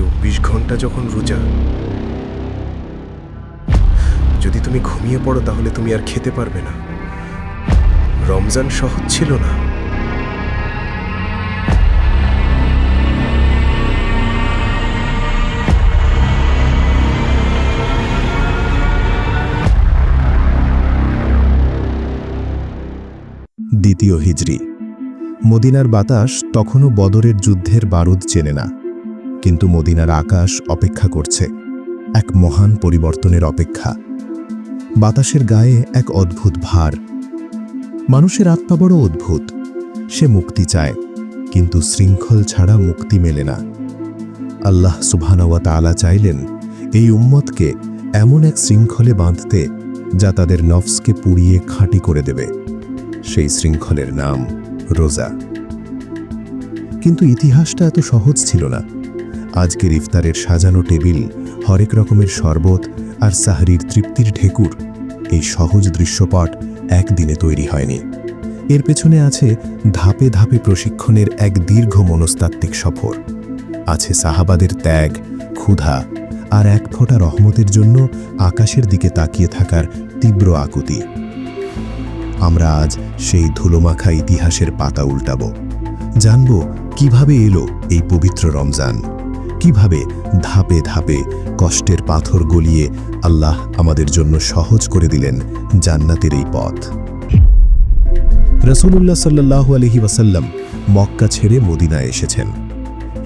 চব্বিশ ঘণ্টা যখন রোজা, যদি তুমি ঘুমিয়ে পড়ো তাহলে তুমি আর খেতে পারবে না। রমজান সহজ ছিল না। দ্বিতীয় হিজড়ি মদিনার বাতাস তখনও বদরের যুদ্ধের বারুদ চেনে না। কিন্তু মদিনার আকাশ অপেক্ষা করছে, এক মহান পরিবর্তনের অপেক্ষা। বাতাসের গায়ে এক অদ্ভুত ভার। মানুষের আত্মা বড় অদ্ভুত। সে মুক্তি চায়, কিন্তু শৃঙ্খল ছাড়া মুক্তি মেলে না। আল্লাহ সুবহানাওয়া তাআলা চাইলেন এই উম্মতকে এমন এক শৃঙ্খলে বাঁধতে, যা তাদের নফসকে পুড়িয়ে খাঁটি করে দেবে। সেই শৃঙ্খলের নাম রোজা। কিন্তু ইতিহাসটা এত সহজ ছিল না। আজকের ইফতারের সাজানো টেবিল, হরেক রকমের শরবত আর সাহরির তৃপ্তির ঢেকুর, এই সহজ দৃশ্যপট একদিনে তৈরি হয়নি। এর পেছনে আছে ধাপে ধাপে প্রশিক্ষণের এক দীর্ঘ মনস্তাত্ত্বিক সফর। আছে সাহাবাদের ত্যাগ, ক্ষুধা আর এক ফোঁটা রহমতের জন্য আকাশের দিকে তাকিয়ে থাকার তীব্র আকুতি। আমরা আজ সেই ধুলোমাখা ইতিহাসের পাতা উল্টাব। জানব কীভাবে এলো এই পবিত্র রমজান। কীভাবে ধাপে ধাপে কষ্টের পাথর গলিয়ে আল্লাহ আমাদের জন্য সহজ করে দিলেন জান্নাতের এই পথ। রসুল্লাহ সাল্লাহ আলহি ওয়াসাল্লাম মক্কা ছেড়ে মদিনায় এসেছেন।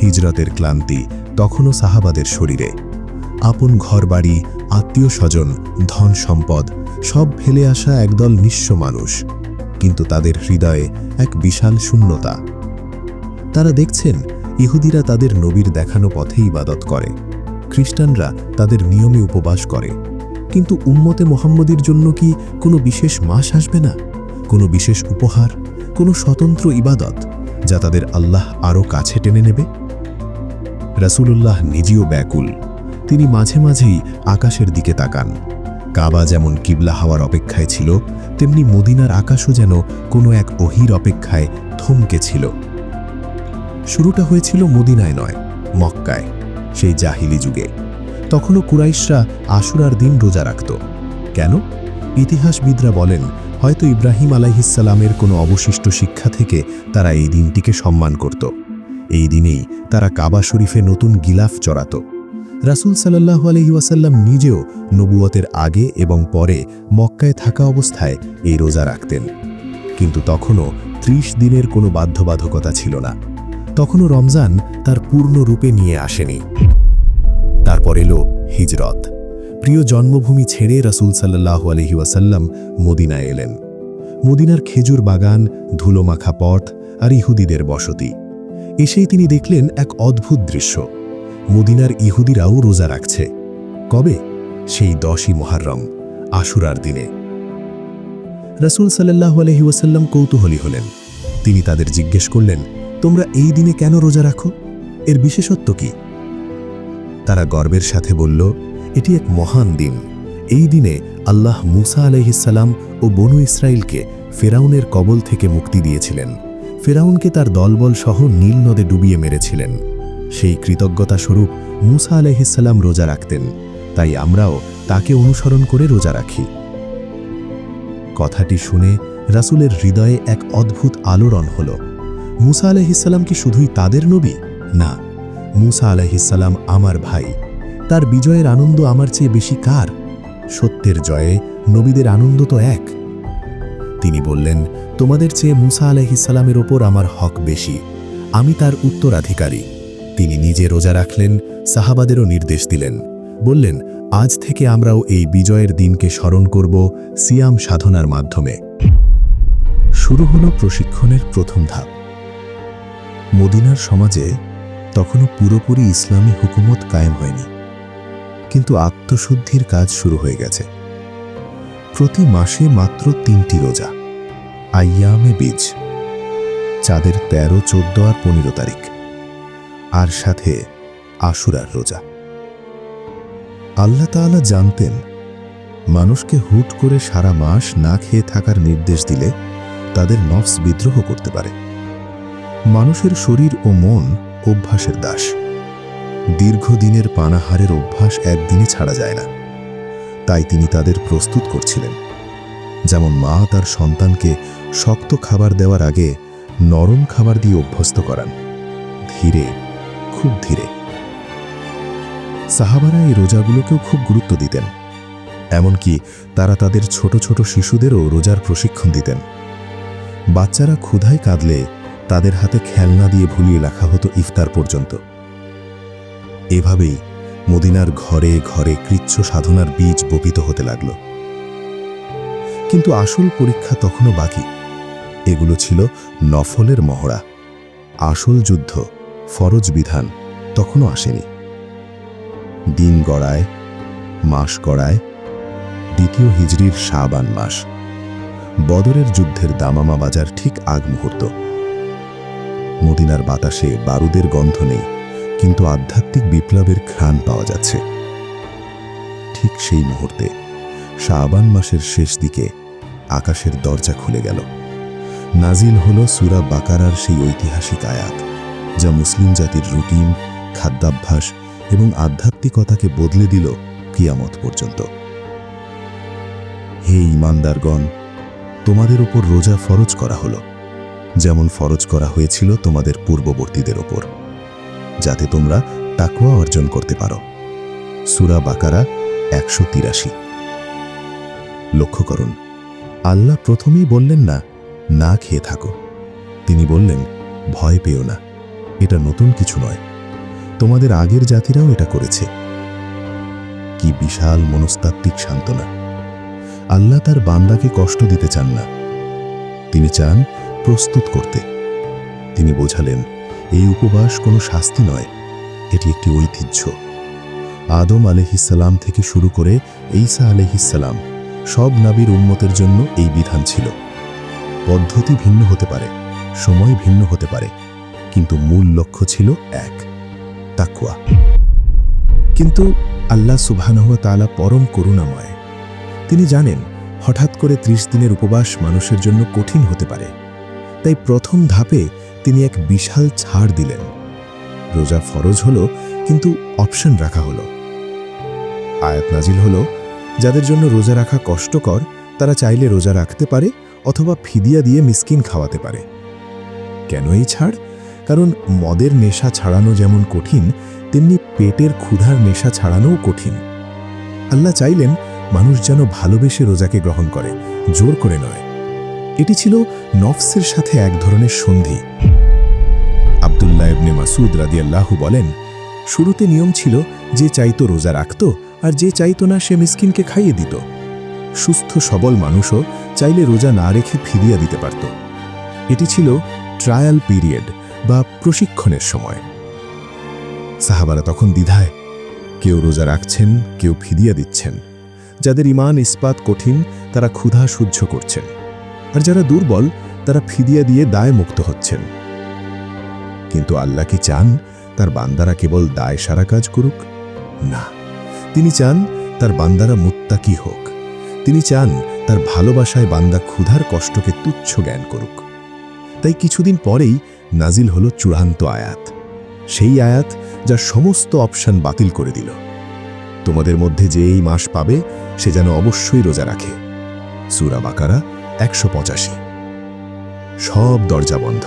হিজরতের ক্লান্তি তখনও সাহাবাদের শরীরে। আপন ঘরবাড়ি, আত্মীয় স্বজন, ধন সম্পদ সব ফেলে আসা একদল নিঃস্ব মানুষ। কিন্তু তাদের হৃদয়ে এক বিশাল শূন্যতা। তারা দেখছেন ইহুদিরা তাদের নবীর দেখানো পথে ইবাদত করে। খ্রিস্টানরা তাদের নিয়মে উপবাস করে। কিন্তু উম্মতে মোহাম্মদীর জন্য কি কোনো বিশেষ মাস আসবে না? কোনো বিশেষ উপহার? কোনো স্বতন্ত্র ইবাদত যা তাদের আল্লাহ আরও কাছে টেনে নেবে? রাসূলুল্লাহ নিজেও ব্যাকুল। তিনি মাঝে মাঝেই আকাশের দিকে তাকান। কাবা যেমন কিবলা হওয়ার অপেক্ষায় ছিল, তেমনি মদিনার আকাশও যেন কোনো এক অহির অপেক্ষায় থমকে ছিল। শুরুটা হয়েছিল মদিনায় নয়, মক্কায়, সেই জাহিলি যুগে। তখনও কুরাইশরা আশুরার দিন রোজা রাখত। কেন? ইতিহাসবিদরা বলেন, হয়তো ইব্রাহিম আলাইহিসাল্লামের কোনো অবশিষ্ট শিক্ষা থেকে তারা এই দিনটিকে সম্মান করত। এই দিনেই তারা কাবা শরীফে নতুন গিলাফ চড়াত। রাসুল সাল্লাহ আলহি ওয়াসাল্লাম নিজেও নবুয়তের আগে এবং পরে মক্কায় থাকা অবস্থায় এই রোজা রাখতেন। কিন্তু তখনও ত্রিশ দিনের কোনো বাধ্যবাধকতা ছিল না। তখনও রমজান তার পূর্ণ রূপে নিয়ে আসেনি। তারপর এলো হিজরত। প্রিয় জন্মভূমি ছেড়ে রাসুল সাল্লাহ আলহি ওয়াসাল্লাম মদিনায় এলেন। মদিনার খেজুর বাগান, ধুলোমাখা পথ আর ইহুদিদের বসতি। এসেই তিনি দেখলেন এক অদ্ভুত দৃশ্য। মদিনার ইহুদিরাও রোজা রাখছে। কবে? সেই দশই মহারম আশুরার দিনে। রাসুল সাল্লাহ আলহি ওয়াসাল্লাম কৌতূহলী হলেন। তিনি তাদের জিজ্ঞেস করলেন তোমরা এই দিনে কেন রোজা রাখো? এর বিশেষত্ব কি? তারা গর্বের সাথে বলল, এটি এক মহান দিন। এই দিনে আল্লাহ মুসা আলহিসাল্লাম ও বনু ইসরায়েলকে ফেরাউনের কবল থেকে মুক্তি দিয়েছিলেন। ফেরাউনকে তার দলবল সহ নীল নদে ডুবিয়ে মেরেছিলেন। সেই কৃতজ্ঞতা স্বরূপ মুসা আলহিসাল্লাম রোজা রাখতেন। তাই আমরাও তাকে অনুসরণ করে রোজা রাখি। কথাটি শুনে রাসুলের হৃদয়ে এক অদ্ভুত আলোড়ন হল। মুসা আলহিসাল্লাম কি শুধুই তাদের নবী? না। মুসা আলহিসাল্লাম আমার ভাই। তার বিজয়ের আনন্দ আমার চেয়ে বেশি কার? সত্যের জয়ে নবীদের আনন্দ তো এক। তিনি বললেন, তোমাদের চেয়ে মুসা আলহিসাল্লামের ওপর আমার হক বেশি। আমি তার উত্তরাধিকারী। তিনি নিজে রোজা রাখলেন, সাহাবাদেরও নির্দেশ দিলেন। বললেন, আজ থেকে আমরাও এই বিজয়ের দিনকে স্মরণ করব সিয়াম সাধনার মাধ্যমে। শুরু হলো প্রশিক্ষণের প্রথম ধাপ। মদিনার সমাজে তখনও পুরোপুরি ইসলামী হুকুমত কায়েম হয়নি। কিন্তু আত্মশুদ্ধির কাজ শুরু হয়ে গেছে। প্রতি মাসে মাত্র তিনটি রোজা আইয়ামে বীজ, চাঁদের তেরো, চোদ্দ আর পনেরো তারিখ, আর সাথে আশুরার রোজা। আল্লাহ তাআলা জানতেন, মানুষকে হুট করে সারা মাস না খেয়ে থাকার নির্দেশ দিলে তাদের নফস বিদ্রোহ করতে পারে। মানুষের শরীর ও মন অভ্যাসের দাস। দীর্ঘদিনের পানাহারের অভ্যাস একদিনে ছাড়া যায় না। তাই তিনি তাদের প্রস্তুত করছিলেন। যেমন মা তার সন্তানকে শক্ত খাবার দেওয়ার আগে নরম খাবার দিয়ে অভ্যস্ত করান। ধীরে, খুব ধীরে। সাহাবারা এই রোজাগুলোকেও খুব গুরুত্ব দিতেন। এমনকি তারা তাদের ছোট ছোট শিশুদেরও রোজার প্রশিক্ষণ দিতেন। বাচ্চারা ক্ষুধায় কাঁদলে তাদের হাতে খেলনা দিয়ে ভুলিয়ে রাখা হতো ইফতার পর্যন্ত। এভাবেই মদিনার ঘরে ঘরে কৃচ্ছ সাধনার বীজ বপিত হতে লাগল। কিন্তু আসল পরীক্ষা তখনও বাকি। এগুলো ছিল নফলের মহড়া। আসল যুদ্ধ, ফরজ বিধান তখনও আসেনি। দিন গড়ায়, মাস গড়ায়, দ্বিতীয় হিজড়ির শাবান মাস। বদরের যুদ্ধের দামামা বাজার ঠিক আগ মুহূর্ত। মদিনার বাতাসে বারুদের গন্ধ নেই, কিন্তু আধ্যাত্মিক বিপ্লবের ঘ্রাণ পাওয়া যাচ্ছে। ঠিক সেই মুহূর্তে, শাবান মাসের শেষ দিকে আকাশের দরজা খুলে গেল। নাজিল হল সুরা বাকারার সেই ঐতিহাসিক আয়াত, যা মুসলিম জাতির রুটিন, খাদ্যাভ্যাস এবং আধ্যাত্মিকতাকে বদলে দিল কিয়ামত পর্যন্ত। হে ইমানদারগণ তোমাদের উপর রোজা ফরজ করা হলো। যেমন ফরজ করা হয়েছিল তোমাদের পূর্ববর্তীদের ওপর, যাতে তোমরা তাকুয়া অর্জন করতে পারো। সুরা বাকারা একশো তিরাশি। লক্ষ্য করুন, আল্লাহ প্রথমেই বললেন না না খেয়ে থাকো। তিনি বললেন, ভয় পেও না, এটা নতুন কিছু নয়। তোমাদের আগের জাতিরাও এটা করেছে। কি বিশাল মনস্তাত্ত্বিক সান্ত্বনা। আল্লাহ তার বান্দাকে কষ্ট দিতে চান না। তিনি চান প্রস্তুত করতে। তিনি বোঝালেন, এই উপবাস কোনো শাস্তি নয়, এটি একটি ঐতিহ্য। আদম আলহিসাল্লাম থেকে শুরু করে ঈসা আলহিসাল্লাম সব নাবির উন্মতের জন্য এই বিধান ছিল। পদ্ধতি ভিন্ন হতে পারে, সময় ভিন্ন হতে পারে, কিন্তু মূল লক্ষ্য ছিল এক তাকুয়া কিন্তু আল্লাহ সুবহানাহুয়া তাআলা পরম করুণাময়। তিনি জানেন, হঠাৎ করে ত্রিশ দিনের উপবাস মানুষের জন্য কঠিন হতে পারে। তাই প্রথম ধাপে তিনি এক বিশাল ছাড় দিলেন। রোজা ফরজ হলো, কিন্তু অপশন রাখা হলো। আয়াত নাজিল হলো, যাদের জন্য রোজা রাখা কষ্টকর, তারা চাইলে রোজা রাখতে পারে অথবা ফিদিয়া দিয়ে মিসকিন খাওয়াতে পারে। কেন এই ছাড়? কারণ মদের নেশা ছাড়ানো যেমন কঠিন, তেমনি পেটের ক্ষুধার নেশা ছাড়ানোও কঠিন। আল্লাহ চাইলেন মানুষ যেন ভালোবেসে রোজাকে গ্রহণ করে, জোর করে নয়। এটি ছিল নফসের সাথে এক ধরনের সন্ধি। আবদুল্লাহ ইবনে মাসুদ রাদিয়াল্লাহু বলেন, শুরুতে নিয়ম ছিল যে চাইতো রোজা রাখত আর যে চাইতো না সে মিসকিনকে খাইয়ে দিত। সুস্থ সবল মানুষও চাইলে রোজা না রেখে ফিরিয়ে দিতে পারত। এটি ছিল ট্রায়াল পিরিয়ড বা প্রশিক্ষণের সময়। সাহাবারা তখন দ্বিধায়, কেউ রোজা রাখছেন, কেউ ফিদিয়া দিচ্ছেন। যাদের ইমান ইস্পাত কঠিন, তারা ক্ষুধা সহ্য করছেন। আর যারা দুর্বল, তারা ফিদিয়া দিয়ে দায় মুক্ত হচ্ছেন। কিন্তু আল্লাহ কি চান তার বান্দারা কেবল দায় সারা কাজ করুক? না। তিনি চান তার বান্দারা মুত্তাকি হোক। তিনি চান তার ভালোবাসায় বান্দা ক্ষুধার কষ্টকে তুচ্ছ জ্ঞান করুক। তাই কিছুদিন পরেই নাজিল হল চূড়ান্ত আয়াত। সেই আয়াত যা সমস্ত অপশন বাতিল করে দিল। তোমাদের মধ্যে যে এই মাস পাবে, সে যেন অবশ্যই রোজা রাখে। সুরা বাকারা একশো পঁচাশি। সব দরজা বন্ধ।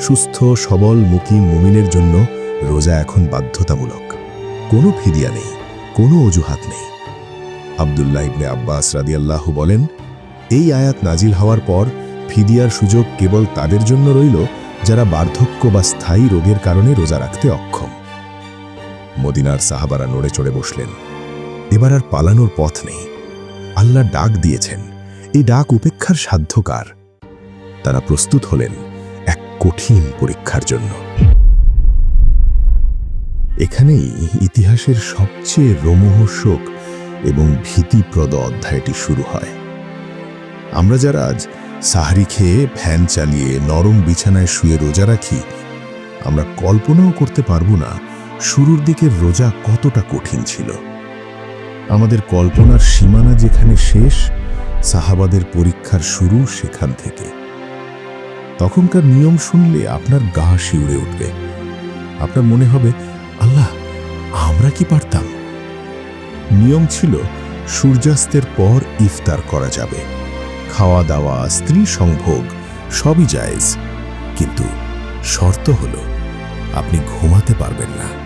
সুস্থ, সবল, মুকিম মুমিনের জন্য রোজা এখন বাধ্যতামূলক। কোনো ফিদিয়া নেই, কোনো অজুহাত নেই। আবদুল্লাহ ইবনে আব্বাস রাদিয়াল্লাহু বলেন, এই আয়াত নাজিল হওয়ার পর ফিদিয়ার সুযোগ কেবল তাদের জন্য রইল, যারা বার্ধক্য বা স্থায়ী রোগের কারণে রোজা রাখতে অক্ষম। মদিনার সাহাবারা নড়ে চড়ে বসলেন। এবার আর পালানোর পথ নেই। আল্লাহ ডাক দিয়েছেন। এই ডাক উপেক্ষার সাধ্যকার। তারা প্রস্তুত হলেন এক কঠিন পরীক্ষার জন্য। এখানেই ইতিহাসের সবচেয়ে রোমহর্ষক এবং ভীতিপ্রদ অধ্যায়টি শুরু হয়। আমরা যারা আজ সাহারি খেয়ে ফ্যান চালিয়ে নরম বিছানায় শুয়ে রোজা রাখি, আমরা কল্পনাও করতে পারব না শুরুর দিকের রোজা কতটা কঠিন ছিল। আমাদের কল্পনার সীমানা যেখানে শেষ সাহাবাদের পরীক্ষার শুরু সেখান থেকে। তখনকার নিয়ম শুনলে আপনার গা শিউড়ে উঠবে। আপনার মনে হবে, আল্লাহ, আমরা কি পারতাম? নিয়ম ছিল, সূর্যাস্তের পর ইফতার করা যাবে। খাওয়া দাওয়া, স্ত্রী সংভোগ, সবই জায়েজ। কিন্তু শর্ত হল, আপনি ঘুমাতে পারবেন না।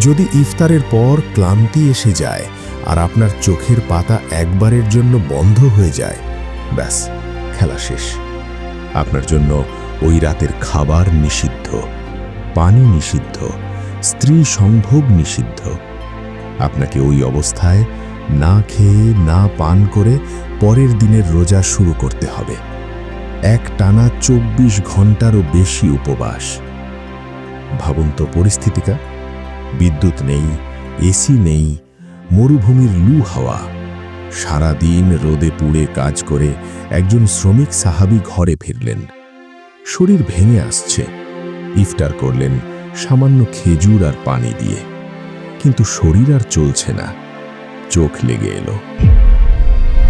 যদি ইফতারের পর ক্লান্তি এসে যায় আর আপনার চোখের পাতা একবারের জন্য বন্ধ হয়ে যায়, ব্যাস, খেলা শেষ। আপনার জন্য ওই রাতের খাবার নিষিদ্ধ, পানি নিষিদ্ধ, স্ত্রী সম্ভোগ নিষিদ্ধ। আপনাকে ওই অবস্থায় না খেয়ে, না পান করে পরের দিনের রোজা শুরু করতে হবে। এক টানা চব্বিশ ঘন্টারও বেশি উপবাস। ভাবুন তো পরিস্থিতিকা বিদ্যুৎ নেই, এসি নেই, মরুভূমির লু হাওয়া। সারাদিন রোদে পুড়ে কাজ করে একজন শ্রমিক সাহাবি ঘরে ফিরলেন। শরীর ভেঙে আসছে। ইফতার করলেন সামান্য খেজুর আর পানি দিয়ে। কিন্তু শরীর আর চলছে না। চোখ লেগে এলো।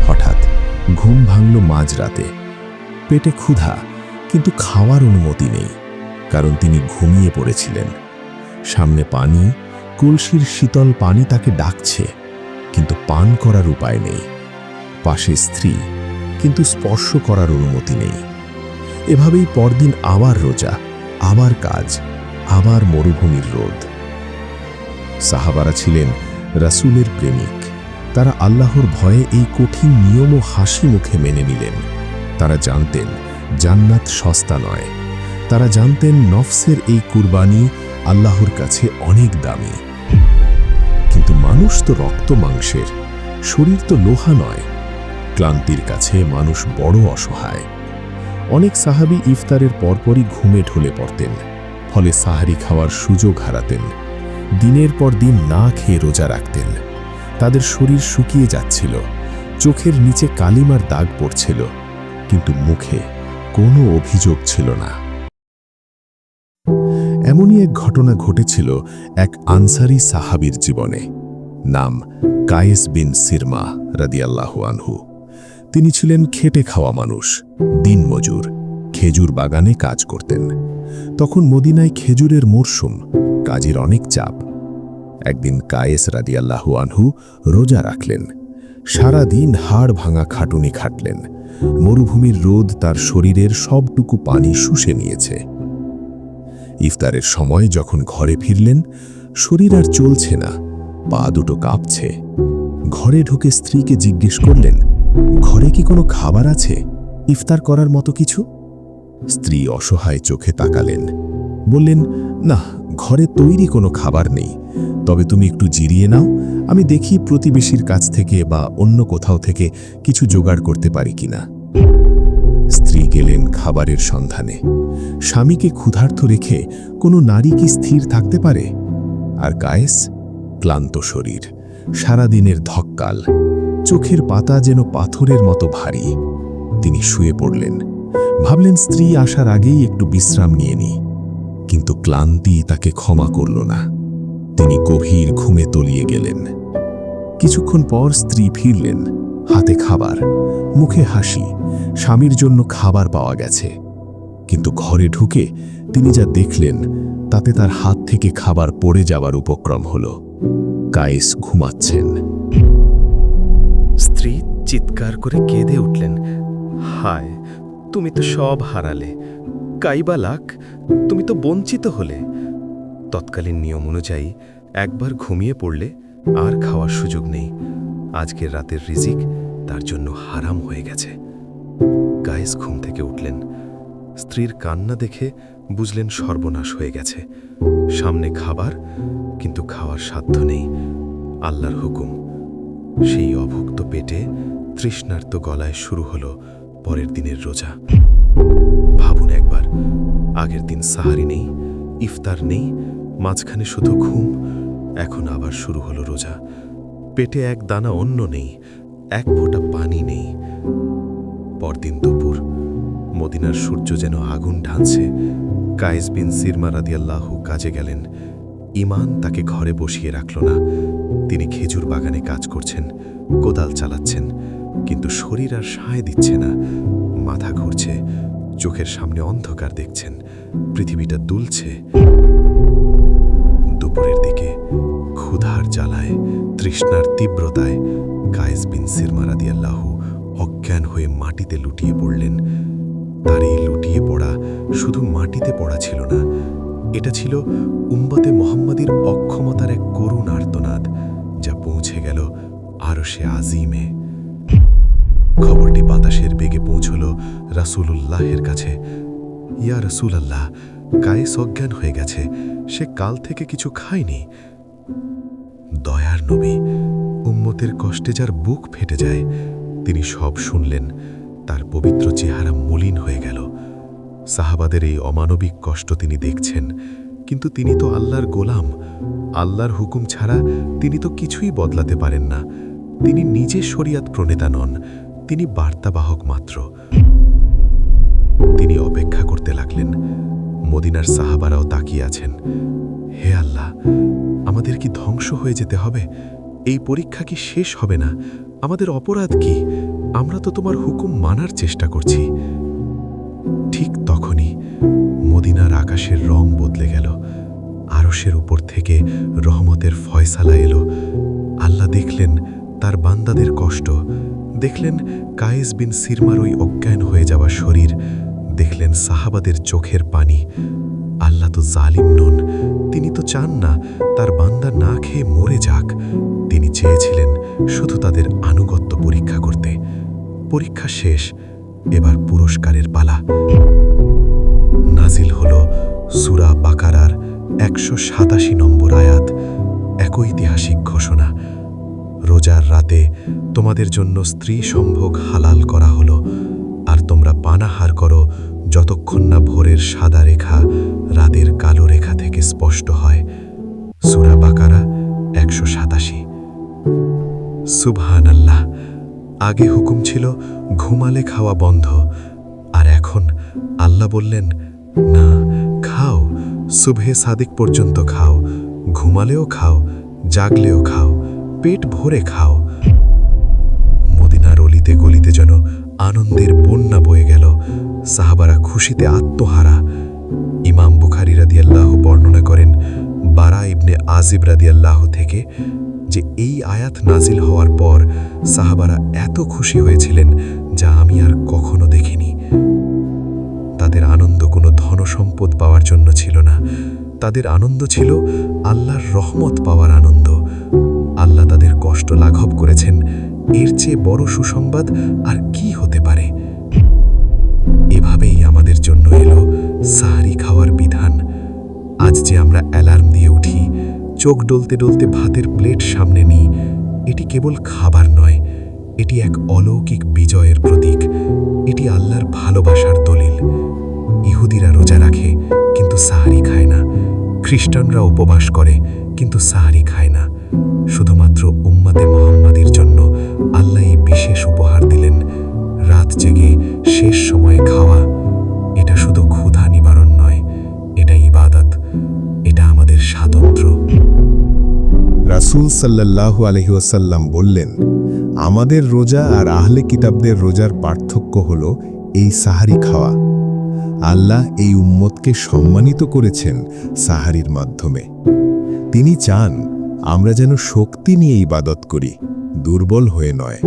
হঠাৎ ঘুম ভাঙল মাঝরাতে। পেটে ক্ষুধা, কিন্তু খাওয়ার অনুমতি নেই, কারণ তিনি ঘুমিয়ে পড়েছিলেন। সামনে পানি, কলসির শীতল পানি তাকে ডাকছে, কিন্তু পান করার উপায় নেই। পাশে স্ত্রী, কিন্তু স্পর্শ করার অনুমতি নেই। এভাবেই পরদিন আবার রোজা, আবার কাজ, আবার মরুভূমির রোদ। সাহাবারা ছিলেন রাসূলের প্রেমিক। তারা আল্লাহর ভয়ে এই কঠিন নিয়ম ও হাসি মুখে মেনে নিলেন। তারা জানতেন, জান্নাত সস্তা নয়। তারা জানতেন নফসের এই কুরবানি আল্লাহর কাছে অনেক দামি। কিন্তু মানুষ তো রক্ত মাংসের, শরীর তো লোহা নয়। ক্লান্তির কাছে মানুষ বড় অসহায়। অনেক সাহাবী ইফতারের পরপরই ঘুমে ঢলে পড়তেন, ফলে সাহারি খাওয়ার সুযোগ হারাতেন, দিনের পর দিন না খেয়ে রোজা রাখতেন। তাদের শরীর শুকিয়ে যাচ্ছিল, চোখের নিচে কালিমার দাগ পড়ছিল, কিন্তু মুখে কোনো অভিযোগ ছিল না। এমনই এক ঘটনা ঘটেছিল এক আনসারি সাহাবীর জীবনে, নাম কায়েস বিন সিরমা রাদিয়াল্লাহু আনহু। তিনি ছিলেন খেটে খাওয়া মানুষ দিনমজুর খেজুর বাগানে কাজ করতেন। তখন মদিনায় খেজুরের মরশুম কাজের অনেক চাপ। একদিন কায়েস রাদিয়াল্লাহু আনহু রোজা রাখলেন সারা দিন হাড় ভাঙা খাটুনি খাটলেন, মরুভূমির রোদ তার শরীরের সবটুকু পানি শুষে নিয়েছে। ইফতারের সময় যখন ঘরে ফিরলেন, শরীর আর চলছে না, পা দুটো কাঁপছে। ঘরে ঢুকে স্ত্রীকে জিজ্ঞেস করলেন, ঘরে কি কোনো খাবার আছে? ইফতার করার মতো কিছু? স্ত্রী অসহায় চোখে তাকালেন। বললেন, না, ঘরে তৈরি কোনো খাবার নেই। তবে তুমি একটু জিরিয়ে নাও, আমি দেখি প্রতিবেশীর কাছ থেকে বা অন্য কোথাও থেকে কিছু জোগাড় করতে পারি কিনা। স্ত্রী গেলেন খাবারের সন্ধানে। স্বামীকে ক্ষুধার্ত রেখে কোনো নারী কি স্থির থাকতে পারে? আর কায়েস, ক্লান্ত শরীর, সারাদিনের ধক্কাল, চোখের পাতা যেন পাথরের মতো ভারী। তিনি শুয়ে পড়লেন। ভাবলেন স্ত্রী আসার আগেই একটু বিশ্রাম নিয়ে নি, কিন্তু ক্লান্তি তাকে ক্ষমা করল না। তিনি গভীর ঘুমে তলিয়ে গেলেন। কিছুক্ষণ পর স্ত্রী ফিরলেন। হাতে খাবার, মুখে হাসি, স্বামীর জন্য খাবার পাওয়া গেছে। কিন্তু ঘরে ঢুকে তিনি যা দেখলেন, তাতে তার হাত থেকে খাবার পড়ে যাবার উপক্রম হল। কায়েস ঘুমাচ্ছেন। স্ত্রী চিৎকার করে কেঁদে উঠলেন। হায়, তুমি তো সব হারালে। কাইবা লাখ, তুমি তো বঞ্চিত হলে। তৎকালীন নিয়ম অনুযায়ী একবার ঘুমিয়ে পড়লে আর খাওয়ার সুযোগ নেই। আজকের রাতের রিজিক তার জন্য হারাম হয়ে গেছে। গায়েস ঘুম থেকে উঠলেন। স্ত্রীর কান্না দেখে বুঝলেন সর্বনাশ হয়ে গেছে। সামনে খাবার, কিন্তু খাওয়ার সাধ্য নেই। আল্লাহর হুকুম। সেই অভুক্ত পেটে তৃষ্ণার্ত গলায় শুরু হলো পরের দিনের রোজা। ভাবুন একবার, আগের দিন সাহারি নেই, ইফতার নেই, মাঝখানে শুধু ঘুম, এখন আবার শুরু হলো রোজা। পেটে এক দানা অন্ন নেই, এক ফোঁটা পানি নেই। পরদিন দুপুর, মদিনার সূর্য যেন আগুন ঢালছে, কায়েস বিন সিরমা রাদিয়াল্লাহু কাজে গেলেন। ইমান তাকে ঘরে বসিয়ে রাখল না। তিনি খেজুর বাগানে কাজ করছেন, কোদাল চালাচ্ছেন, কিন্তু শরীর আর সায় দিচ্ছে না। মাথা ঘুরছে, চোখের সামনে অন্ধকার দেখছেন, পৃথিবীটা দুলছে। দুপুরের দিকে ক্ষুধার জ্বালায় তৃষ্ণার তীব্রতায় কায়েস বিন সিরমা রাদিয়াল্লাহু অজ্ঞান হয়ে মাটিতে লুটিয়ে পড়লেন। তার এই লুটিয়ে পড়া শুধু মাটিতে পড়া ছিল না, এটা ছিল উম্মতে মোহাম্মদীর অক্ষমতার এক করুণ আর্তনাদ, যা পৌঁছে গেল আরও সে আজিমে। খবরটি বাতাসের বেগে পৌঁছল রাসূলুল্লাহের কাছে। ইয়া রসুলাল্লাহ, কায়েস অজ্ঞান হয়ে গেছে, সে কাল থেকে কিছু খায়নি। দয়ার নবী, উম্মতের কষ্টে যার বুক ফেটে যায়, তিনি সব শুনলেন, তার পবিত্র চেহারা মলিন হয়ে গেল। সাহাবাদের এই অমানবিক কষ্ট তিনি দেখছেন, কিন্তু তিনি তো আল্লাহর গোলাম। আল্লাহর হুকুম ছাড়া তিনি তো কিছুই বদলাতে পারেন না। তিনি নিজে শরিয়াত প্রণেতা নন, তিনি বার্তাবাহক মাত্র। তিনি অপেক্ষা করতে লাগলেন, মদিনার সাহাবারাও তাকিয়ে আছেন। হে আল্লাহ আমাদের কি ধ্বংস হয়ে যেতে হবে? এই পরীক্ষা কি শেষ হবে না? আমাদের অপরাধ কি? আমরা তো তোমার হুকুম মানার চেষ্টা করছি। ঠিক তখনই মদিনার আকাশের রং বদলে গেল। আরসের উপর থেকে রহমতের ফয়সালা এলো। আল্লাহ দেখলেন তার বান্দাদের কষ্ট। দেখলেন কায়েস বিন সিরমার ওই অজ্ঞান হয়ে যাওয়া শরীর। দেখলেন সাহাবাদের চোখের পানি। আল্লাহ তো জালিম নন। তিনি তো চান না তার বান্দা না খেয়ে মরে যাক। তিনি চেয়েছিলেন শুধু তাদের আনুগত্য পরীক্ষা করতে। পরীক্ষা শেষ, এবার পুরস্কারের পালা। নাজিল হল সুরা বাকারার একশো সাতাশি নম্বর আয়াত, এক ঐতিহাসিক ঘোষণা। রোজার রাতে তোমাদের জন্য স্ত্রী সম্ভোগ হালাল করা হলো। যতক্ষণ না ভোরের সাদা রেখা রাতের কালো রেখা থেকে স্পষ্ট হয়। সুরা বাকারা একশো সাতাশি। সুবহান আল্লাহ আগে হুকুম ছিল, ঘুমালে খাওয়া বন্ধ। আর এখন আল্লাহ বললেন, না, খাও। সুবহে সাদিক পর্যন্ত খাও। ঘুমালেও খাও, জাগলেও খাও। পেট ভরে খাও। মদিনার অলিতে গলিতে যেন আনন্দের বন্যা বয়ে গেল। সাহাবারা খুশিতে আত্মহারা। ইমাম বুখারি রাদিয়াল্লাহ বর্ণনা করেন, বারা ইবনে আজিব রাদিয়াল্লাহ থেকে যে এই আয়াত নাজিল হওয়ার পর সাহাবারা এত খুশি হয়েছিলেন যা আমি আর কখনো দেখিনি। তাদের আনন্দ কোনো ধনসম্পদ পাওয়ার জন্য ছিল না। তাদের আনন্দ ছিল আল্লাহর রহমত পাওয়ার আনন্দ। আল্লাহ তাদের কষ্ট লাঘব করেছেন এর চেয়ে বড় সুসংবাদ আর কি হতে পারে? এভাবেই আমাদের জন্য এলো সাহারি খাওয়ার বিধান। আজ যে আমরা অ্যালার্ম দিয়ে উঠি, চোখ ডলতে ডলতে ভাতের প্লেট সামনে নিই, এটি কেবল খাবার নয়, এটি এক অলৌকিক বিজয়ের প্রতীক, এটি আল্লাহর ভালোবাসার দলিল। ইহুদিরা রোজা রাখে, কিন্তু সাহারি খায় না। খ্রিস্টানরা উপবাস করে, কিন্তু সাহারি খায় না। শুধুমাত্র উম্মাতে মোহাম্মদের জন্য আল্লাহ বিশেষ উপহার দিলেন। রাত জেগে শেষ সময়ে খাওয়া, এটা শুধু ক্ষুধা নিবারণ নয়, এটা ইবাদত, এটা আমাদের স্বাতন্ত্র্য রাসূল সাল্লাল্লাহু আলহি ওয়াসাল্লাম বললেন, আমাদের রোজা আর আহলে কিতাবদের রোজার পার্থক্য হল এই সাহারি খাওয়া। আল্লাহ এই উম্মতকে সম্মানিত করেছেন সাহারির মাধ্যমে। তিনি চান আমরা যেন শক্তি নিয়ে ইবাদত করি। দুর্বল হয়ে নয়।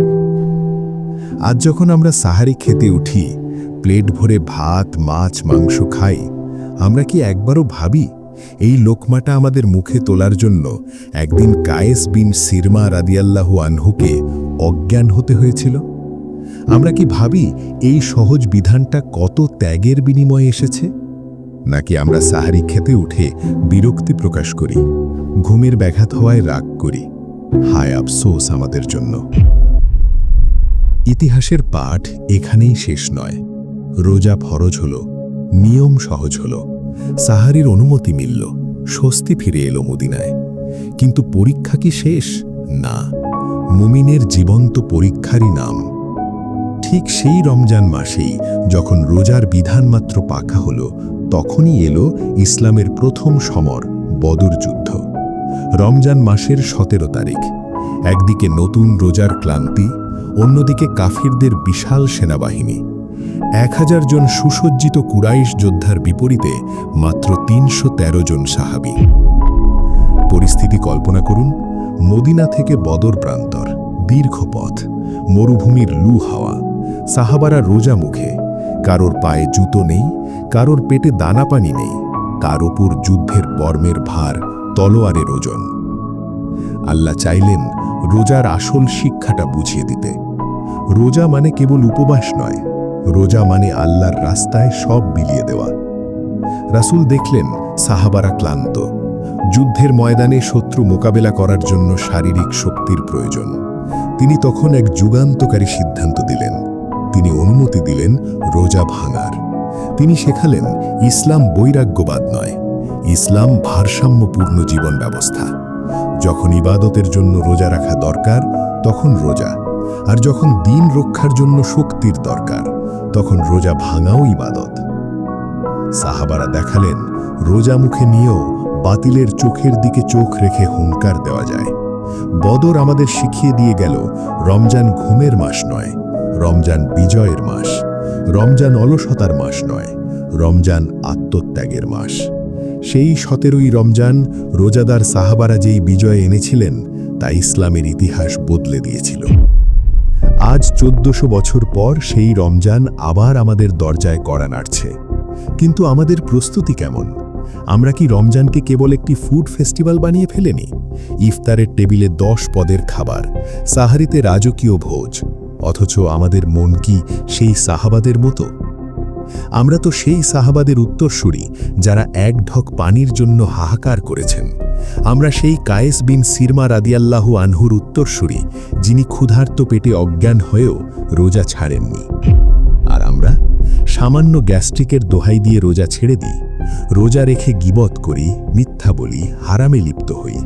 আজ যখন আমরা সাহারি খেতে উঠি, প্লেট ভরে ভাত, মাছ, মাংস খাই, আমরা কি একবারও ভাবি, এই লোকমাটা আমাদের মুখে তোলার জন্য একদিন কায়েস বিন সিরমা রাদিয়াল্লাহু আনহুকে অজ্ঞান হতে হয়েছিল? আমরা কি ভাবি, এই সহজ বিধানটা কত ত্যাগের বিনিময়ে এসেছে? নাকি আমরা সাহারি খেতে উঠে বিরক্তি প্রকাশ করি, ঘুমের ব্যাঘাত হওয়ায় রাগ করি? হায় আফসোস আমাদের জন্য। ইতিহাসের পাঠ এখানেই শেষ নয়। রোজা ফরজ হল, নিয়ম সহজ হল, সাহারির অনুমতি মিলল, স্বস্তি ফিরে এলো মদিনায়। কিন্তু পরীক্ষা কি শেষ? না। মুমিনের জীবন্ত পরীক্ষারই নাম। ঠিক সেই রমজান মাসেই যখন রোজার বিধানমাত্র পাখা হল, তখনই এলো ইসলামের প্রথম সমর, বদর যুদ্ধ। রমজান মাসের সতেরো তারিখ। একদিকে নতুন রোজার ক্লান্তি, অন্যদিকে কাফিরদের বিশাল সেনাবাহিনী। এক হাজার জন সুসজ্জিত কুরাইশ যোদ্ধার বিপরীতে মাত্র তিনশো জন সাহাবি। পরিস্থিতি কল্পনা করুন, মদিনা থেকে বদর প্রান্তর, দীর্ঘ পথ, মরুভূমির লু হাওয়া, সাহাবারা রোজা মুখে, কারোর পায়ে জুতো নেই, কারোর পেটে দানা পানি নেই কার ওপর যুদ্ধের বর্মের ভার তলোয়ারের ওজন। আল্লাহ চাইলেন রোজার আসল শিক্ষাটা বুঝিয়ে দিতে। রোজা মানে কেবল উপবাস নয়, রোজা মানে আল্লাহর রাস্তায় সব বিলিয়ে দেওয়া। রাসূল দেখলেন সাহাবারা ক্লান্ত। যুদ্ধের ময়দানে শত্রু মোকাবেলা করার জন্য শারীরিক শক্তির প্রয়োজন। তিনি তখন এক যুগান্তকারী সিদ্ধান্ত দিলেন। তিনি অনুমতি দিলেন রোজা ভাঙার। তিনি শেখালেন, ইসলাম বৈরাগ্যবাদ নয় ইসলাম ভারসাম্যপূর্ণ জীবন ব্যবস্থা। যখন ইবাদতের জন্য রোজা রাখা দরকার, তখন রোজা। আর যখন দিন রক্ষার জন্য শক্তির দরকার, তখন রোজা ভাঙাও ইবাদত। সাহাবারা দেখালেন, রোজা মুখে নিয়েও বাতিলের চোখের দিকে চোখ রেখে হুঙ্কার দেওয়া যায়। বদর আমাদের শিখিয়ে দিয়ে গেল, রমজান ঘুমের মাস নয়, রমজান বিজয়ের মাস। রমজান অলসতার মাস নয়, রমজান আত্মত্যাগের মাস। সেই সতেরোই রমজান রোজাদার সাহাবারা যেই বিজয় এনেছিলেন, তা ইসলামের ইতিহাস বদলে দিয়েছিল। আজ চোদ্দশো বছর পর সেই রমজান আবার আমাদের দরজায় কড়া নাড়ছে। কিন্তু আমাদের প্রস্তুতি কেমন? আমরা কি রমজানকে কেবল একটি ফুড ফেস্টিভ্যাল বানিয়ে ফেলেনি? ইফতারের টেবিলে দশ পদের খাবার, সাহারিতে রাজকীয় ভোজ, অথচ আমাদের মন কি সেই সাহাবাদের মতো? আমরা তো সেই সাহাবাদের উত্তরসূরি, যারা এক ঢক পানির জন্য হাহাকার করেছেন। আমরা সেই কায়েস বিন সিরমা রাদিয়াল্লাহু আনহুর উত্তরসূরি, যিনি ক্ষুধার্ত পেটে অজ্ঞান হয়েও রোজা ছাড়েননি। আর আমরা সামান্য গ্যাস্ট্রিকের দোহাই দিয়ে রোজা ছেড়ে দিই, রোজা রেখে গিবত করি, মিথ্যা বলি, হারামে লিপ্ত হই।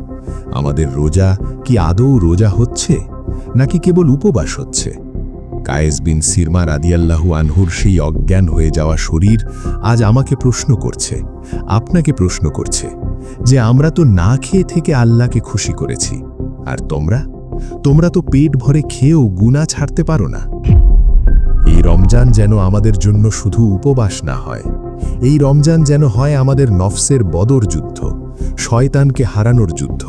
আমাদের রোজা কি আদৌ রোজা হচ্ছে, নাকি কেবল উপবাস হচ্ছে? কায়েস বিন সিরমা রাদিয়াল্লাহু আনহুর সেই অজ্ঞান হয়ে যাওয়া শরীর আজ আমাকে প্রশ্ন করছে, আপনাকে প্রশ্ন করছে যে আমরা তো না খেয়ে থেকে আল্লাহকে খুশি করেছি, আর তোমরা? তোমরা তো পেট ভরে খেয়েও গুণা ছাড়তে পারো না। এই রমজান যেন আমাদের জন্য শুধু উপবাস না হয়, এই রমজান যেন হয় আমাদের নফসের বদর যুদ্ধ, শয়তানকে হারানোর যুদ্ধ,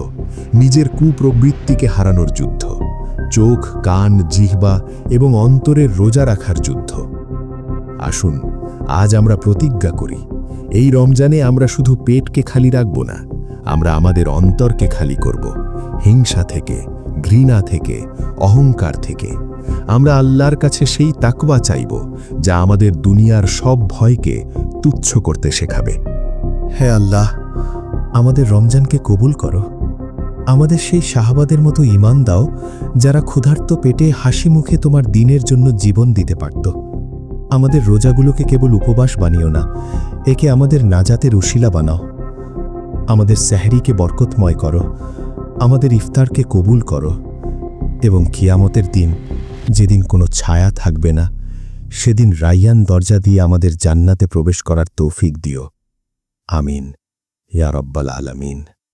নিজের কুপ্রবৃত্তিকে হারানোর যুদ্ধ। চোখ, কান, জিহ্বা এবং অন্তরের রোজা রাখার যুদ্ধ। আসুন, আজ আমরা প্রতিজ্ঞা করি, এই রমজানে আমরা শুধু পেটকে খালি রাখব না, আমরা আমাদের অন্তরকে খালি করব, হিংসা থেকে, ঘৃণা থেকে, অহংকার থেকে। আমরা আল্লাহর কাছে সেই তাকওয়া চাইব, যা আমাদের দুনিয়ার সব ভয়কে তুচ্ছ করতে শেখাবে। হে আল্লাহ, আমাদের রমজানকে কবুল করো। আমাদের সেই শাহাবাদের মতো ঈমান দাও, যারা ক্ষুধার্ত পেটে হাসি মুখে তোমার দিনের জন্য জীবন দিতে পারত। আমাদের রোজাগুলোকে কেবল উপবাস বানিও না, একে আমাদের নাজাতের উশিলা বানাও। আমাদের স্যাহরিকে বরকতময় করো, আমাদের ইফতারকে কবুল করো, এবং কিয়ামতের দিন যেদিন কোনো ছায়া থাকবে না, সেদিন রাইয়ান দরজা দিয়ে আমাদের জান্নাতে প্রবেশ করার তৌফিক দিও। আমিন। ইয়া রব্বাল আলামিন।